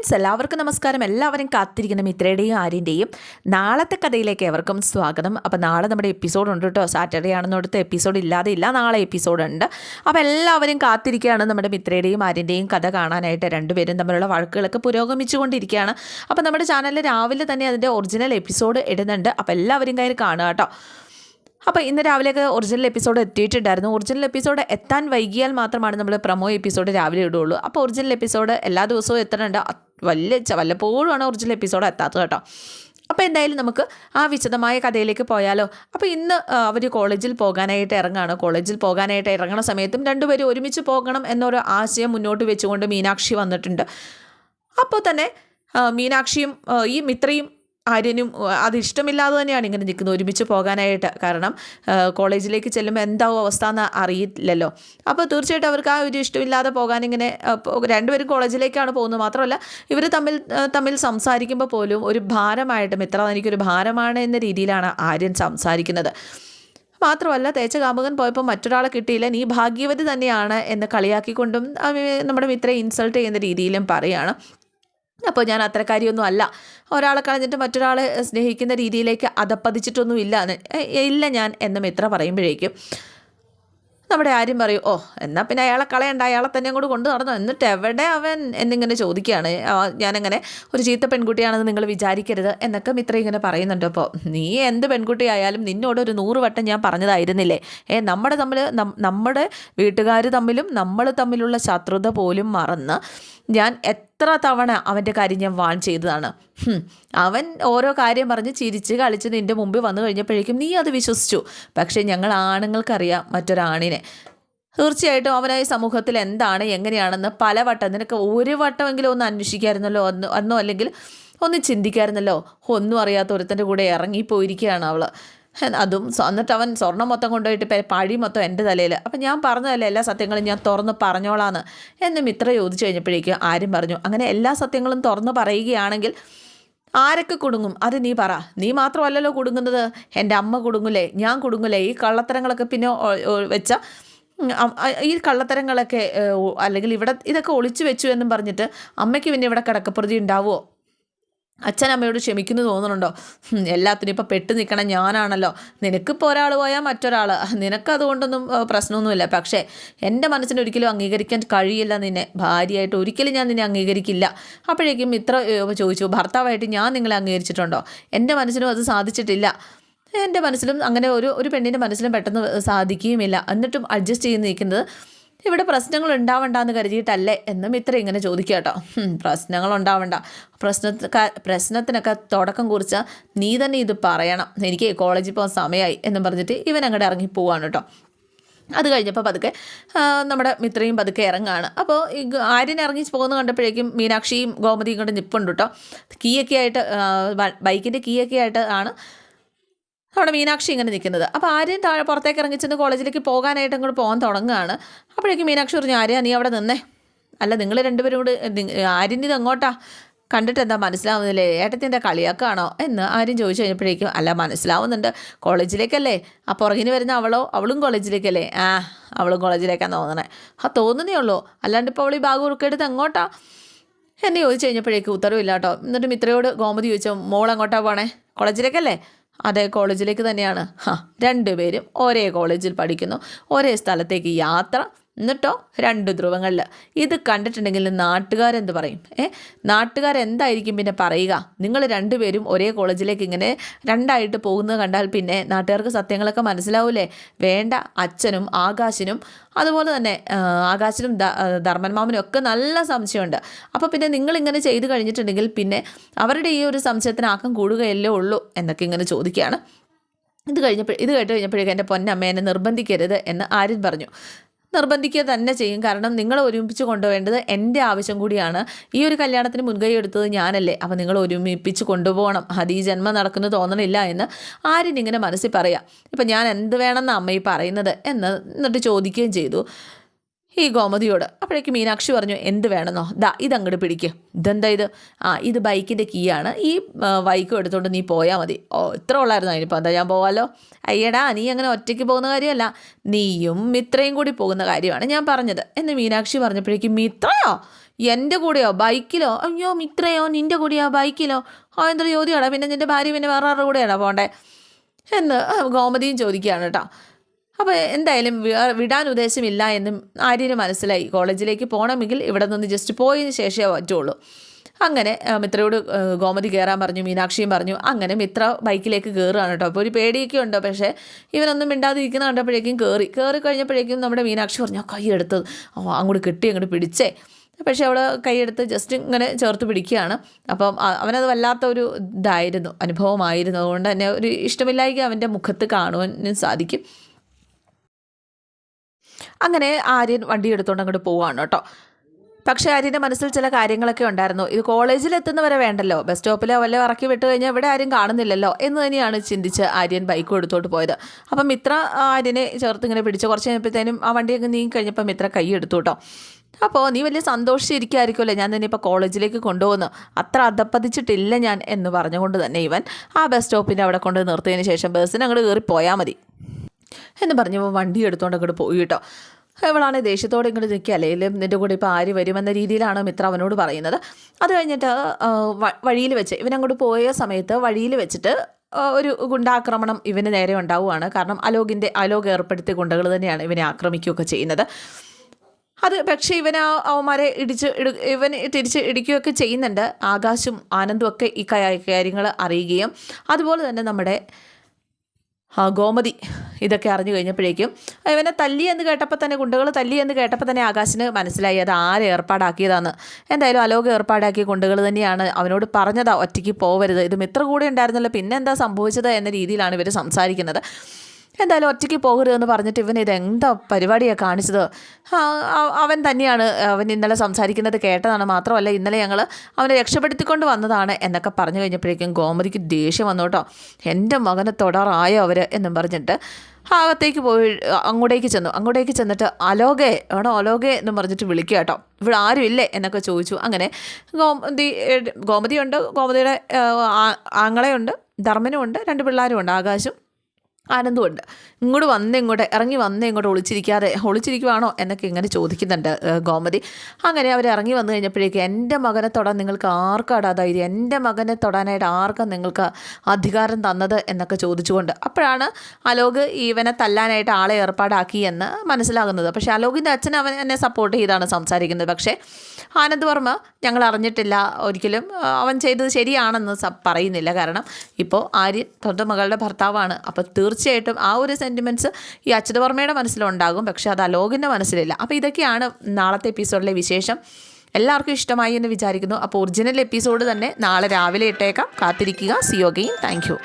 Friends എല്ലാവർക്കും നമസ്കാരം. എല്ലാവരും കാത്തിരിക്കുന്ന മിത്രയുടെയും ആര്യന്റെയും നാളത്തെ കഥയിലേക്ക് എവർക്കും സ്വാഗതം. അപ്പോൾ നാളെ നമ്മുടെ എപ്പിസോഡ് ഉണ്ട് കേട്ടോ സാറ്റർഡേ ആണെന്ന് അടുത്ത എപ്പിസോഡ് ഇല്ലാതെ ഇല്ല നാളെ എപ്പിസോഡ് ഉണ്ട്. അപ്പോൾ എല്ലാവരും കാത്തിരിക്കുകയാണ് നമ്മുടെ മിത്രയുടെയും ആര്യന്റെയും കഥ കാണാനായിട്ട്. രണ്ടുപേരും തമ്മിലുള്ള വഴക്കുകളൊക്കെ പുരോഗമിച്ചുകൊണ്ടിരിക്കുകയാണ്. അപ്പോൾ നമ്മുടെ ചാനലിൽ രാവിലെ തന്നെ അതിന്റെ ഒറിജിനൽ എപ്പിസോഡ് ഇടുന്നുണ്ട്. അപ്പോൾ എല്ലാവരും കയ്യിൽ കാണുക കേട്ടോ അപ്പോൾ ഇന്ന് രാവിലെയൊക്കെ ഒറിജിനൽ എപ്പിസോഡ് എത്തിയിട്ടുണ്ടായിരുന്നു. ഒറിജിനൽ എപ്പിസോഡ് എത്താൻ വൈകിയാൽ മാത്രമാണ് നമ്മൾ പ്രൊമോ എപ്പിസോഡ് രാവിലെ ഇടുകയുള്ളൂ. അപ്പോൾ ഒറിജിനൽ എപ്പിസോഡ് എല്ലാ ദിവസവും എത്തുന്നുണ്ട് അത് വലിയ വല്ലപ്പോഴും വല്ലപ്പോഴുമാണ് ഒറിജിനൽ എപ്പിസോഡ് എത്താത്തത് കേട്ടോ. അപ്പോൾ എന്തായാലും നമുക്ക് ആ വിശദമായ കഥയിലേക്ക് പോയാലോ. അപ്പോൾ ഇന്ന് അവർ കോളേജിൽ പോകാനായിട്ട് ഇറങ്ങാണ്. കോളേജിൽ പോകാനായിട്ട് ഇറങ്ങുന്ന സമയത്തും രണ്ടുപേരും ഒരുമിച്ച് പോകണം എന്നൊരു ആശയം മുന്നോട്ട് വെച്ചുകൊണ്ട് മീനാക്ഷി വന്നിട്ടുണ്ട്. അപ്പോൾ തന്നെ മീനാക്ഷിയും ഈ മിത്രയും ആര്യനും അതിഷ്ടമില്ലാതെ തന്നെയാണ് ഇങ്ങനെ നിൽക്കുന്നത്. ഒരുമിച്ച് പോകാനായിട്ട് കാരണം കോളേജിലേക്ക് ചെല്ലുമ്പോൾ എന്താവും അവസ്ഥ എന്ന് അറിയില്ലല്ലോ. അപ്പോൾ തീർച്ചയായിട്ടും അവർക്ക് ആ ഒരു ഇഷ്ടമില്ലാതെ ആ, രണ്ടുപേരും കോളേജിലേക്കാണ് പോകുന്നത് മാത്രമല്ല ഇവർ തമ്മിൽ തമ്മിൽ സംസാരിക്കുമ്പോൾ പോലും ഒരു ഭാരമായിട്ട് മിത്ര എനിക്കൊരു ഭാരമാണ് എന്ന രീതിയിലാണ് ആര്യൻ സംസാരിക്കുന്നത്. മാത്രമല്ല തേച്ച കാമുകൻ പോയപ്പോൾ മറ്റൊരാളെ കിട്ടിയില്ല നീ ഭാഗ്യവതി തന്നെയാണ് എന്ന് കളിയാക്കിക്കൊണ്ടും നമ്മുടെ മിത്രയെ ഇൻസൾട്ട് ചെയ്യുന്ന രീതിയിലും പറയാണ്. അപ്പോൾ ഞാൻ അത്തരക്കാരിയൊന്നും അല്ല. ഒരാളെ കളഞ്ഞിട്ട് മറ്റൊരാളെ സ്നേഹിക്കുന്ന രീതിയിലേക്ക് അതപ്പതിച്ചിട്ടൊന്നും ഇല്ല. ഇല്ല ഞാൻ എന്ന് മിത്ര പറയുമ്പോഴേക്കും നമ്മുടെ ആര്യം പറയും ഓ എന്നാൽ പിന്നെ അയാളെ കളയണ്ട അയാളെ തന്നെ അങ്ങോട്ട് കൊണ്ടു നടന്നു. എന്നിട്ട് എവിടെ അവൻ എന്നിങ്ങനെ ചോദിക്കുകയാണ്. ഞാനങ്ങനെ ഒരു ചീത്ത പെൺകുട്ടിയാണെന്ന് നിങ്ങൾ വിചാരിക്കരുത് എന്നൊക്കെ മിത്ര ഇങ്ങനെ പറയുന്നുണ്ട്. അപ്പോൾ നീ എന്ത് പെൺകുട്ടിയായാലും നിന്നോട് ഒരു നൂറ് വട്ടം ഞാൻ പറഞ്ഞതായിരുന്നില്ലേ? ഏ നമ്മുടെ തമ്മിൽ നമ്മുടെ വീട്ടുകാർ തമ്മിലും നമ്മൾ തമ്മിലുള്ള ശത്രുത പോലും മറന്ന് ഞാൻ എത്ര തവണ അവന്റെ കാര്യം ഞാൻ വാൺ ചെയ്തതാണ്? അവൻ ഓരോ കാര്യം പറഞ്ഞ് ചിരിച്ച് കളിച്ച് നിന്റെ മുമ്പിൽ വന്നു കഴിഞ്ഞപ്പോഴേക്കും നീ അത് വിശ്വസിച്ചു. പക്ഷേ ഞങ്ങൾ ആണുങ്ങൾക്കറിയാം മറ്റൊരാണിനെ. തീർച്ചയായിട്ടും അവനായി സമൂഹത്തിൽ എന്താണ് എങ്ങനെയാണെന്ന് പല വട്ടം നിനക്ക് ഒരു വട്ടമെങ്കിലും ഒന്ന് അന്വേഷിക്കാമായിരുന്നല്ലോ ഒന്ന് അന്നോ അല്ലെങ്കിൽ ഒന്ന് ചിന്തിക്കാമായിരുന്നല്ലോ ഒന്നും അറിയാത്ത ഒരുത്തന്റെ കൂടെ ഇറങ്ങിപ്പോയിരിക്കുകയാണ് അവൾ അതും എന്നിട്ട് അവൻ സ്വർണം മൊത്തം കൊണ്ടുപോയിട്ട് പഴി മൊത്തം എന്റെ തലയിൽ. അപ്പം ഞാൻ പറഞ്ഞതല്ലേ എല്ലാ സത്യങ്ങളും ഞാൻ തുറന്ന് പറഞ്ഞോളാന്ന്. എന്ന് മിത്ര ചോദിച്ചു കഴിഞ്ഞപ്പോഴേക്കും ആരും പറഞ്ഞു അങ്ങനെ എല്ലാ സത്യങ്ങളും തുറന്ന് പറയുകയാണെങ്കിൽ ആരൊക്കെ കുടുങ്ങും? അത് നീ പറ. നീ മാത്രമല്ലല്ലോ കുടുങ്ങുന്നത്. എന്റെ അമ്മ കുടുങ്ങൂലേ ഞാൻ കുടുങ്ങൂലേ? ഈ കള്ളത്തരങ്ങളൊക്കെ പിന്നെ വെച്ച ഈ കള്ളത്തരങ്ങളൊക്കെ അല്ലെങ്കിൽ ഇവിടെ ഇതൊക്കെ ഒളിച്ചു വെച്ചു എന്നും പറഞ്ഞിട്ട് അമ്മയ്ക്ക് പിന്നെ ഇവിടെ കിടക്കപ്രതി ഉണ്ടാവുമോ അച്ഛൻ അമ്മയോട് ക്ഷമിക്കുന്നു തോന്നുന്നുണ്ടോ? എല്ലാത്തിനും ഇപ്പം പെട്ട് നിൽക്കണം ഞാനാണല്ലോ. നിനക്കിപ്പോൾ ഒരാൾ പോയാൽ മറ്റൊരാൾ നിനക്കതുകൊണ്ടൊന്നും പ്രശ്നമൊന്നുമില്ല. പക്ഷേ എന്റെ മനസ്സിന് ഒരിക്കലും അംഗീകരിക്കാൻ കഴിയില്ല നിന്നെ. ഭാര്യയായിട്ട് ഒരിക്കലും ഞാൻ നിന്നെ അംഗീകരിക്കില്ല. അപ്പോഴേക്കും ഇത്ര ചോദിച്ചു. ഭർത്താവായിട്ട് ഞാൻ നിങ്ങളെ അംഗീകരിച്ചിട്ടുണ്ടോ? എന്റെ മനസ്സിനും അത് സാധിച്ചിട്ടില്ല. എന്റെ മനസ്സിലും അങ്ങനെ ഒരു ഒരു പെണ്ണിന്റെ മനസ്സിലും പെട്ടെന്ന് സാധിക്കുകയുമില്ല. എന്നിട്ടും അഡ്ജസ്റ്റ് ചെയ്ത് നിൽക്കുന്നത് ഇവിടെ പ്രശ്നങ്ങൾ ഉണ്ടാവണ്ടെന്ന് കരുതിയിട്ടല്ലേ എന്നും ഇത്ര ഇങ്ങനെ ചോദിക്കുക കേട്ടോ. പ്രശ്നങ്ങൾ ഉണ്ടാവണ്ട. പ്രശ്ന പ്രശ്നത്തിനൊക്കെ തുടക്കം കുറിച്ച നീ തന്നെ ഇത് പറയണം. എനിക്ക് കോളേജിൽ പോകാൻ സമയമായി എന്നും പറഞ്ഞിട്ട് ഇവൻ അങ്ങോട്ട് ഇറങ്ങി പോവാണ് കേട്ടോ. അത് കഴിഞ്ഞപ്പോൾ പതുക്കെ നമ്മുടെ മിത്രയും പതുക്കെ ഇറങ്ങാണ്. അപ്പോൾ ഈ ആര്യൻ ഇറങ്ങി പോകുന്ന കണ്ടപ്പോഴേക്കും മീനാക്ഷിയും ഗോമതിയും കൊണ്ട് നിപ്പുണ്ട് കേട്ടോ. കീയൊക്കെ ആയിട്ട് ബൈക്കിന്റെ കീയൊക്കെ ആയിട്ട് ആണ് അവിടെ മീനാക്ഷി ഇങ്ങനെ നിൽക്കുന്നത്. അപ്പോൾ ആര്യൻ താഴെ പുറത്തേക്ക് ഇറങ്ങി ചെന്ന് കോളേജിലേക്ക് പോകാനായിട്ട് അങ്ങോട്ട് പോകാൻ തുടങ്ങുകയാണ്. അപ്പോഴേക്കും മീനാക്ഷി പറഞ്ഞു ആര്യ നീ അവിടെ നിന്നേ. അല്ല നിങ്ങൾ രണ്ടുപേരും കൂടി ആര്യന്റെ ആര്യൻ ഇത് എങ്ങോട്ടാ? കണ്ടിട്ട് എന്താ മനസ്സിലാവുന്നില്ലേ? ഏട്ടത്തിന്റെ കളിയാക്കാണോ? എന്ന് ആരും ചോദിച്ചു കഴിഞ്ഞപ്പോഴേക്കും അല്ല മനസ്സിലാവുന്നുണ്ട്. കോളേജിലേക്കല്ലേ? ആ പുറകിന് വരുന്ന അവളോ? അവളും കോളേജിലേക്കല്ലേ? ആ അവളും കോളേജിലേക്കാണ് തോന്നണേ. ആ തോന്നുന്നേ ഉള്ളൂ. അല്ലാണ്ട് ഇപ്പോൾ അവൾ ഈ ബാഗ് ഉറുക്കെടുത്ത് എങ്ങോട്ടാ? എന്നെ ചോദിച്ചു കഴിഞ്ഞപ്പോഴേക്കും ഉത്തരവില്ല കേട്ടോ എന്നിട്ട് മിത്രയോട് ഗോമതി ചോദിച്ചു മോൾ എങ്ങോട്ടാ പോണേ? കോളേജിലേക്കല്ലേ? അതെ കോളേജിലേക്ക് തന്നെയാണ്. രണ്ടുപേരും ഒരേ കോളേജിൽ പഠിക്കുന്നു. ഒരേ സ്ഥലത്തേക്ക് യാത്ര എന്നിട്ടോ? രണ്ട് ധ്രുവങ്ങളിൽ ഇത് കണ്ടിട്ടുണ്ടെങ്കിൽ നാട്ടുകാരെന്ത് പറയും? ഏ? നാട്ടുകാരെന്തായിരിക്കും പിന്നെ പറയുക? നിങ്ങൾ രണ്ടുപേരും ഒരേ കോളേജിലേക്ക് ഇങ്ങനെ രണ്ടായിട്ട് പോകുന്നത് കണ്ടാൽ പിന്നെ നാട്ടുകാർക്ക് സത്യങ്ങളൊക്കെ മനസ്സിലാവൂലേ? വേണ്ട അച്ഛനും ആകാശിനും അതുപോലെ തന്നെ ആകാശനും ആകാശിനും ദ- ധർമ്മൻ മാമനും ഒക്കെ നല്ല സംശയമുണ്ട്. അപ്പോൾ പിന്നെ നിങ്ങളിങ്ങനെ ചെയ്തു കഴിഞ്ഞിട്ടുണ്ടെങ്കിൽ പിന്നെ അവരുടെ ഈ ഒരു സംശയത്തിന് ആക്കം കൂടുകയല്ലേ ഉള്ളൂ എന്നൊക്കെ ഇങ്ങനെ ചോദിക്കുകയാണ്. ഇത് കഴിഞ്ഞപ്പോൾ ഇത് കേട്ട് കഴിഞ്ഞപ്പോഴേക്കും എന്റെ പൊന്നമ്മേനെ നിർബന്ധിക്കരുത് എന്ന് ആര്യൻ പറഞ്ഞു. നിർബന്ധിക്കുക തന്നെ ചെയ്യും. കാരണം നിങ്ങളെ ഒരുമിപ്പിച്ച് കൊണ്ടുപോകേണ്ടത് എന്റെ ആവശ്യം കൂടിയാണ്. ഈ ഒരു കല്യാണത്തിന് മുൻകൈ എടുത്തത് ഞാനല്ലേ. അപ്പോൾ നിങ്ങൾ ഒരുമിപ്പിച്ച് കൊണ്ടുപോകണം. അത് ഈ ജന്മം നടക്കുന്നു തോന്നണില്ല എന്ന് ആര്യൻ ഇങ്ങനെ മനസ്സിൽ പറയാം. ഇപ്പം ഞാൻ എന്ത് വേണമെന്ന് അമ്മ പറയുന്നത് എന്ന് എന്നിട്ട് ചോദിക്കുകയും ചെയ്തു. ഈ ഗോമതിയോട്. അപ്പോഴേക്ക് മീനാക്ഷി പറഞ്ഞു എന്ത് വേണമെന്നോ? ദാ ഇതങ്ങോട്ട് പിടിക്ക്. ഇതെന്താ ഇത്? ആ ഇത് ബൈക്കിന്റെ കീ ആണ് ഈ ബൈക്കും എടുത്തുകൊണ്ട് നീ പോയാൽ മതി. ഓ ഇത്ര ഉള്ളായിരുന്നു? അതിനിപ്പോൾ എന്താ ഞാൻ പോവാലോ? അയ്യടാ നീ അങ്ങനെ ഒറ്റയ്ക്ക് പോകുന്ന കാര്യമല്ല. നീയും മിത്രയും കൂടി പോകുന്ന കാര്യമാണ് ഞാൻ പറഞ്ഞത്. എന്ന് മീനാക്ഷി പറഞ്ഞപ്പോഴേക്കും മിത്രയോ? എന്റെ കൂടെയോ? ബൈക്കിലോ? അയ്യോ മിത്രയോ? നിന്റെ കൂടെയോ ബൈക്കിലോ? ആ എന്തൊരു ചോദ്യമാടാ. പിന്നെ നിന്റെ ഭാര്യ പിന്നെ വേറെ ആരുടെ കൂടെയാണോ പോകണ്ടേ? എന്ന് ഗോമതിയും ചോദിക്കുകയാണ് കേട്ടോ. അപ്പോൾ എന്തായാലും വിടാൻ ഉദ്ദേശമില്ല എന്നും ആര്യന് മനസ്സിലായി. കോളേജിലേക്ക് പോകണമെങ്കിൽ ഇവിടെ നിന്ന് ജസ്റ്റ് പോയതിന് ശേഷമേ പറ്റുള്ളൂ. അങ്ങനെ മിത്രയോട് ഗോമതി കയറാൻ പറഞ്ഞു മീനാക്ഷിയും പറഞ്ഞു അങ്ങനെ മിത്ര ബൈക്കിലേക്ക് കയറുകയാണ് കേട്ടോ. അപ്പോൾ ഒരു പേടിയൊക്കെ ഉണ്ടോ. പക്ഷേ ഇവനൊന്നും മിണ്ടാതിരിക്കുന്ന കണ്ടപ്പോഴേക്കും കയറി കയറി കഴിഞ്ഞപ്പോഴേക്കും നമ്മുടെ മീനാക്ഷി പറഞ്ഞു കൈ എടുത്തത് അങ്ങോട്ട് കിട്ടി അങ്ങോട്ട് പിടിച്ചേ. പക്ഷേ അവൾ കൈയെടുത്ത് ജസ്റ്റ് ഇങ്ങനെ ചേർത്ത് പിടിക്കുകയാണ്. അപ്പം അവനത് വല്ലാത്ത ഒരു ഇതായിരുന്നു അനുഭവമായിരുന്നു. അതുകൊണ്ട് തന്നെ ഒരു ഇഷ്ടമില്ലായിരിക്കും അവന്റെ മുഖത്ത് കാണുവാനും സാധിക്കും. അങ്ങനെ ആര്യൻ വണ്ടി എടുത്തുകൊണ്ട് അങ്ങോട്ട് പോവാണ് കേട്ടോ. പക്ഷേ ആര്യന്റെ മനസ്സിൽ ചില കാര്യങ്ങളൊക്കെ ഉണ്ടായിരുന്നു. ഇത് കോളേജിൽ എത്തുന്നവരെ വേണ്ടല്ലോ. ബസ് സ്റ്റോപ്പിലോ വല്ല ഇറക്കി വിട്ട് കഴിഞ്ഞാൽ ഇവിടെ ആരും കാണുന്നില്ലല്ലോ എന്ന് തന്നെയാണ് ചിന്തിച്ച് ആര്യൻ ബൈക്ക് എടുത്തോട്ട് പോയത്. അപ്പം മിത്ര ആര്യനെ ചേർത്ത് ഇങ്ങനെ പിടിച്ച് കുറച്ച് കഴിഞ്ഞപ്പോഴത്തേനും ആ വണ്ടി അങ്ങ് നീങ്ങി കഴിഞ്ഞപ്പോൾ മിത്ര കൈ എടുത്തു കേട്ടോ. അപ്പോൾ നീ വലിയ സന്തോഷിച്ചിരിക്കുമായിരിക്കുമല്ലോ ഞാൻ തന്നെ ഇപ്പോൾ കോളേജിലേക്ക് കൊണ്ടുപോകുന്നു. അത്ര അധപ്പതിച്ചിട്ടില്ല ഞാൻ എന്ന് പറഞ്ഞുകൊണ്ട് തന്നെ ഇവൻ ആ ബസ് സ്റ്റോപ്പിന്റെ അവിടെ കൊണ്ട് നിർത്തിയതിന് ശേഷം ബസ്സിന് അങ്ങോട്ട് കയറി പോയാൽ മതി. എന്ന് പറഞ്ഞപ്പോൾ വണ്ടി എടുത്തുകൊണ്ട് അങ്ങോട്ട് പോയി കേട്ടോ. അവളാണ് ദേഷ്യത്തോടെ ഇങ്ങോട്ട് നിൽക്കുക അല്ലെങ്കിൽ നിന്റെ കൂടെ ഇപ്പോൾ ആര് വരുമെന്ന രീതിയിലാണ് മിത്ര അവനോട് പറയുന്നത്. അത് കഴിഞ്ഞിട്ട് വഴിയിൽ വെച്ച് ഇവനങ്ങോട്ട് പോയ സമയത്ത് വഴിയിൽ വെച്ചിട്ട് ഒരു ഗുണ്ടാക്രമണം ഇവന് നേരെ ഉണ്ടാവുകയാണ്. കാരണം അലോകിന്റെ അലോക് ഏർപ്പെടുത്തിയ ഗുണ്ടകൾ തന്നെയാണ് ഇവനെ ആക്രമിക്കുകയൊക്കെ ചെയ്യുന്നത്. അത് പക്ഷേ ഇവൻ അവന്മാരെ ഇടിച്ച് ഇടു ഇവൻ തിരിച്ച് ഇടിക്കുകയൊക്കെ ചെയ്യുന്നുണ്ട്. ആകാശും ആനന്ദും ഒക്കെ ഈ കാര്യങ്ങൾ അറിയുകയും. അതുപോലെ തന്നെ നമ്മുടെ ഗോമതി ഇതൊക്കെ അറിഞ്ഞു കഴിഞ്ഞപ്പോഴേക്കും ഇവനെ തല്ലി എന്ന് കേട്ടപ്പോൾ തന്നെ ഗുണ്ടകൾ തല്ലി എന്ന് കേട്ടപ്പോൾ തന്നെ ആകാശിന് മനസ്സിലായി അത് ആര് ഏർപ്പാടാക്കിയതാണ് എന്തായാലും അലോക ഏർപ്പാടാക്കിയ ഗുണ്ടകൾ തന്നെയാണ് അവനോട് പറഞ്ഞതാ ഒറ്റയ്ക്ക് പോവരുത്. ഇത് മിത്ര കൂടെ ഉണ്ടായിരുന്നല്ലോ പിന്നെന്താ സംഭവിച്ചത്? എന്ന രീതിയിലാണ് ഇവർ സംസാരിക്കുന്നത്. എന്തായാലും ഒറ്റയ്ക്ക് പോകരുതെന്ന് പറഞ്ഞിട്ട് ഇവൻ ഇതെന്താ പരിപാടിയാണ് കാണിച്ചത്? അവൻ തന്നെയാണ് അവൻ ഇന്നലെ സംസാരിക്കുന്നത് കേട്ടതാണ് മാത്രമല്ല ഇന്നലെ ഞങ്ങൾ അവനെ രക്ഷപ്പെടുത്തിക്കൊണ്ട് വന്നതാണ് എന്നൊക്കെ പറഞ്ഞു കഴിഞ്ഞപ്പോഴേക്കും ഗോമതിക്ക് ദേഷ്യം വന്നു കേട്ടോ. എന്റെ മകനെ തുടറായോ അവർ എന്നും പറഞ്ഞിട്ട് അകത്തേക്ക് പോയി അങ്ങോട്ടേക്ക് ചെന്നു. അങ്ങോട്ടേക്ക് ചെന്നിട്ട് അലോകെ വേണോ അലോകെ എന്ന് പറഞ്ഞിട്ട് വിളിക്കുക കേട്ടോ. ഇവിടെ ആരും എന്നൊക്കെ ചോദിച്ചു. അങ്ങനെ ഗോമതി ഗോമതിയുണ്ട് ഗോമതിയുടെ ആങ്ങളെയുണ്ട് ധർമ്മനുമുണ്ട് രണ്ട് പിള്ളേരുമുണ്ട് ആകാശും ആനന്ദമുണ്ട്. ഇങ്ങോട്ട് വന്ന് ഇങ്ങോട്ട് ഇറങ്ങി വന്ന് ഇങ്ങോട്ട് ഒളിച്ചിരിക്കാതെ ഒളിച്ചിരിക്കുവാണോ എന്നൊക്കെ ഇങ്ങനെ ചോദിക്കുന്നുണ്ട് ഗോമതി. അങ്ങനെ അവർ ഇറങ്ങി വന്നു കഴിഞ്ഞപ്പോഴേക്കും എന്റെ മകനെ തൊടാൻ നിങ്ങൾക്ക് ആർക്കാടാ ധൈര്യം? എന്റെ മകനെ തൊടാനായിട്ട് ആർക്കാ നിങ്ങൾക്ക് അധികാരം തന്നത് എന്നൊക്കെ ചോദിച്ചുകൊണ്ട്. അപ്പോഴാണ് അലോക് ഇവനെ തല്ലാനായിട്ട് ആളെ ഏർപ്പാടാക്കി എന്ന് മനസ്സിലാകുന്നത്. പക്ഷേ അലോകിന്റെ അച്ഛൻ അവൻ എന്നെ സപ്പോർട്ട് ചെയ്താണ് സംസാരിക്കുന്നത്. പക്ഷേ ആനന്ദ് വർമ്മ ഞങ്ങൾ അറിഞ്ഞിട്ടില്ല ഒരിക്കലും. അവൻ ചെയ്തത് ശരിയാണെന്ന് പറയുന്നില്ല. കാരണം ഇപ്പോൾ ആര്യൻ സ്വന്തം മകളുടെ ഭർത്താവാണ്. അപ്പോൾ തീർച്ചയായിട്ടും ആ ഒരു സെന്റിമെന്റ്സ് ഈ അച്യുതവർമ്മയുടെ മനസ്സിലുണ്ടാകും. പക്ഷേ അത് അലോകിന്റെ മനസ്സിലില്ല. അപ്പോൾ ഇതൊക്കെയാണ് നാളത്തെ എപ്പിസോഡിലെ വിശേഷം. എല്ലാവർക്കും ഇഷ്ടമായി എന്ന് വിചാരിക്കുന്നു. അപ്പോൾ ഒറിജിനൽ എപ്പിസോഡ് തന്നെ നാളെ രാവിലെ ഇട്ടേക്കാം. കാത്തിരിക്കുക. സിയോഗയും താങ്ക് യു